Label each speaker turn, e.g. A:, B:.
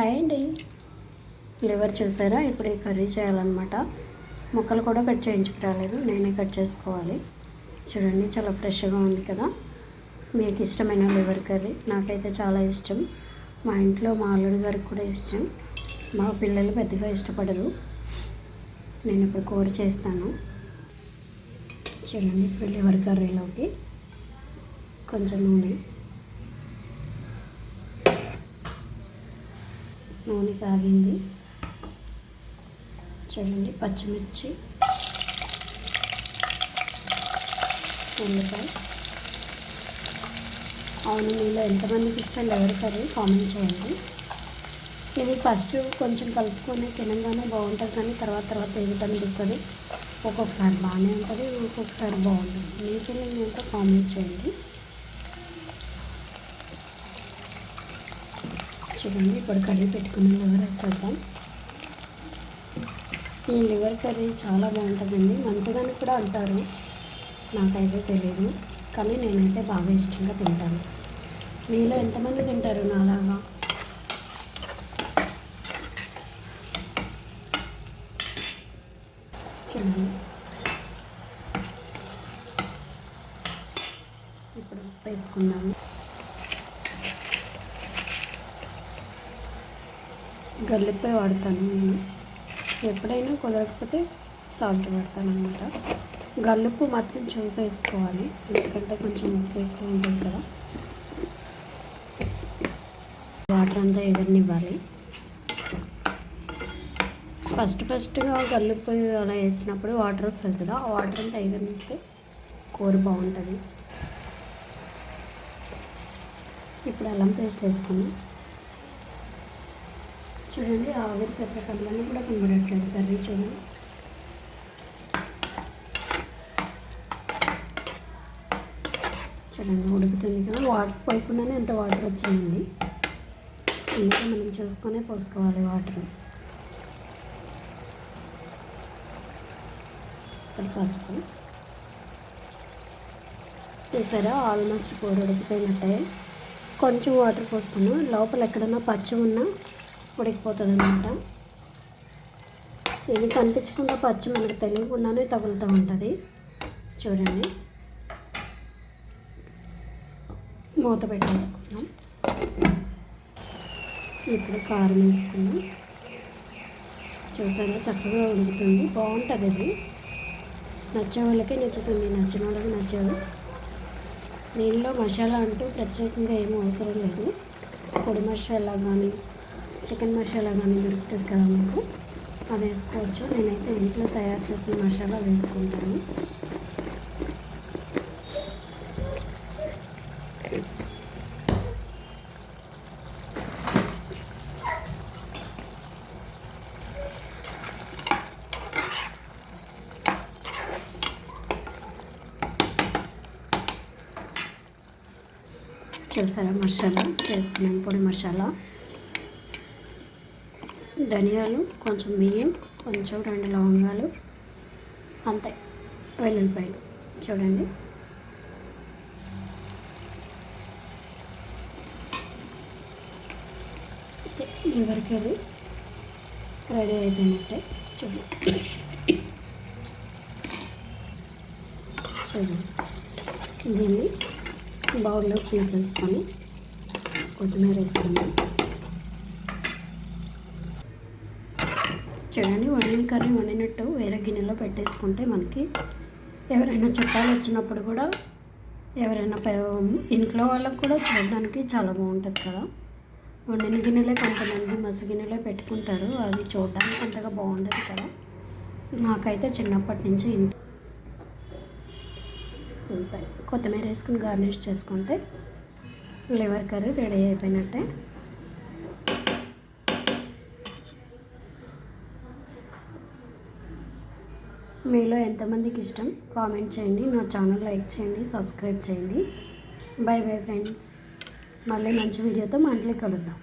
A: Hi అండి. Liver చూసారా? ఇప్పుడు ఈ కర్రీ చేయాలన్నమాట. ముక్కలు కూడా కట్ చేయించుకు రాలేదు. నేనే కట్ చేసుకోవాలి. చూడండి చాలా ఫ్రెష్గా ఉంది కదా. మీకు ఇష్టమైన లివర్ కర్రీ? నాకైతే చాలా ఇష్టం. మా ఇంట్లో మా అల్లుడి గారికి కూడా ఇష్టం. మా పిల్లలు పెద్దగా ఇష్టపడరు. నేను ఇప్పుడు కూర చేస్తాను. చూడండి ఇప్పుడు లివర్ కర్రీలోకి? కొంచెం నూనె. నూనె కాగింది. చూడండి పచ్చిమిర్చి ఉల్లిపాయ. అవును మీలో ఎంతమందికి ఇష్టం ఎవరి కర్రీ కామెంట్ చేయండి. ఇది ఫస్ట్ కొంచెం కలుపుకొని తినగానే బాగుంటుంది కానీ తర్వాత తర్వాత ఏమిటి అనిపిస్తుంది ఒక్కొక్కసారి బాగానే ఉంటుంది ఒక్కొక్కసారి బాగుంటుంది మీకే నేను ఏంటో కామెంట్ చేయండి. చూడండి ఇప్పుడు కర్రీ పెట్టుకున్న లివర్ వేసేద్దాం ఈ లివర్ కర్రీ చాలా బాగుంటుందండి. మంచిదని కూడా అంటారు. నాకైతే తెలియదు కానీ నేనైతే బాగా ఇష్టంగా తింటాను. మీలో ఎంతమంది తింటారు నాలాగా? చూడండి. ఇప్పుడు వేసుకుందాము. గల్లిపోయి వాడతాను నేను. ఎప్పుడైనా కుదరకపోతే సాల్ట్ వాడతాను అనమాట గల్లుప్పు మాత్రం చూసేసుకోవాలి ఎందుకంటే కొంచెం ఉప్పు ఎక్కువ ఉంటుంది కదా. వాటర్ అంతా ఎగరనివ్వాలి ఫస్ట్ ఫస్ట్గా గల్లుప్పు అలా వేసినప్పుడు వాటర్ వస్తుంది కదా ఆ వాటర్ అంతా ఎగరనిస్తే కూర బాగుంటుంది. ఇప్పుడు అల్లం పేస్ట్ వేసుకున్నాం చూడండి ఆవిరి పెసరకల్లని కూడా కనబడట్లేదు కర్రీ చూడండి చూడండి ఉడుకుతుంది కదా. వాటర్ పోయకుండానే ఎంత వాటర్ వచ్చిందండి అందుకే మనం చూసుకొనే పోసుకోవాలి వాటర్. ఇక్కడ పసుపు. చూసారా ఆల్మోస్ట్ కూర ఉడికిపోయినట్టే. కొంచెం వాటర్ పోసుకున్నాం. లోపల ఎక్కడన్నా పచ్చి ఉన్నా ఉడికిపోతుంది అనమాట ఇది కనిపించకుండా పచ్చి మనకు తెలియకుండానే తగులుతూ ఉంటుంది. చూడండి. మూత పెట్టేసుకున్నాం ఇప్పుడు కారం వేసుకున్నాం చూసారా? చక్కగా ఉడుకుతుంది. బాగుంటుంది ఇది నచ్చే వాళ్ళకి నచ్చుతుంది. నచ్చిన వాళ్ళకి నచ్చదు. దీనిలో మసాలా అంటూ ప్రత్యేకంగా ఏమీ అవసరం లేదు. పొడి మసాలా కానీ చికెన్ మసాలా కానీ దొరుకుతుంది కదా మీకు? అది వేసుకోవచ్చు. నేనైతే ఇంట్లో తయారు చేసిన మసాలా వేసుకుంటాను. చూసారా? మసాలా చేసుకున్నాం పొడి మసాలా. ధనియాలు కొంచెం బియ్యం కొంచెం రెండు లవంగాలు అంతే. వెల్లుల్లిపాయలు చూడండి. ఎవరికి అది రెడీ అయిపోయినట్టే. చూడండి చూడండి దీన్ని బౌల్లో తీసేసుకొని కొత్తిమీర వేసుకుందాం. చూడండి వండిన కర్రీ వండినట్టు వేరే గిన్నెలో పెట్టేసుకుంటే మనకి ఎవరైనా చుట్టాలు వచ్చినప్పుడు కూడా ఎవరైనా ఇంట్లో వాళ్ళకు కూడా చూడడానికి చాలా బాగుంటుంది కదా. వండిన గిన్నెలే కొంతమంది మసి గిన్నెలో పెట్టుకుంటారు అది చూడడానికి అంతగా బాగుండదు కదా. నాకైతే చిన్నప్పటి నుంచి కొత్తిమీర వేసుకుని గార్నిష్ చేసుకుంటే లివర్ కర్రీ రెడీ అయిపోయినట్టే. మీలో ఎంతమందికి ఇష్టం? కామెంట్ చేయండి. నా ఛానల్ లైక్ చేయండి సబ్స్క్రైబ్ చేయండి. Bye bye friends. మళ్ళీ మంచి వీడియోతో మళ్ళీ కలుద్దాం.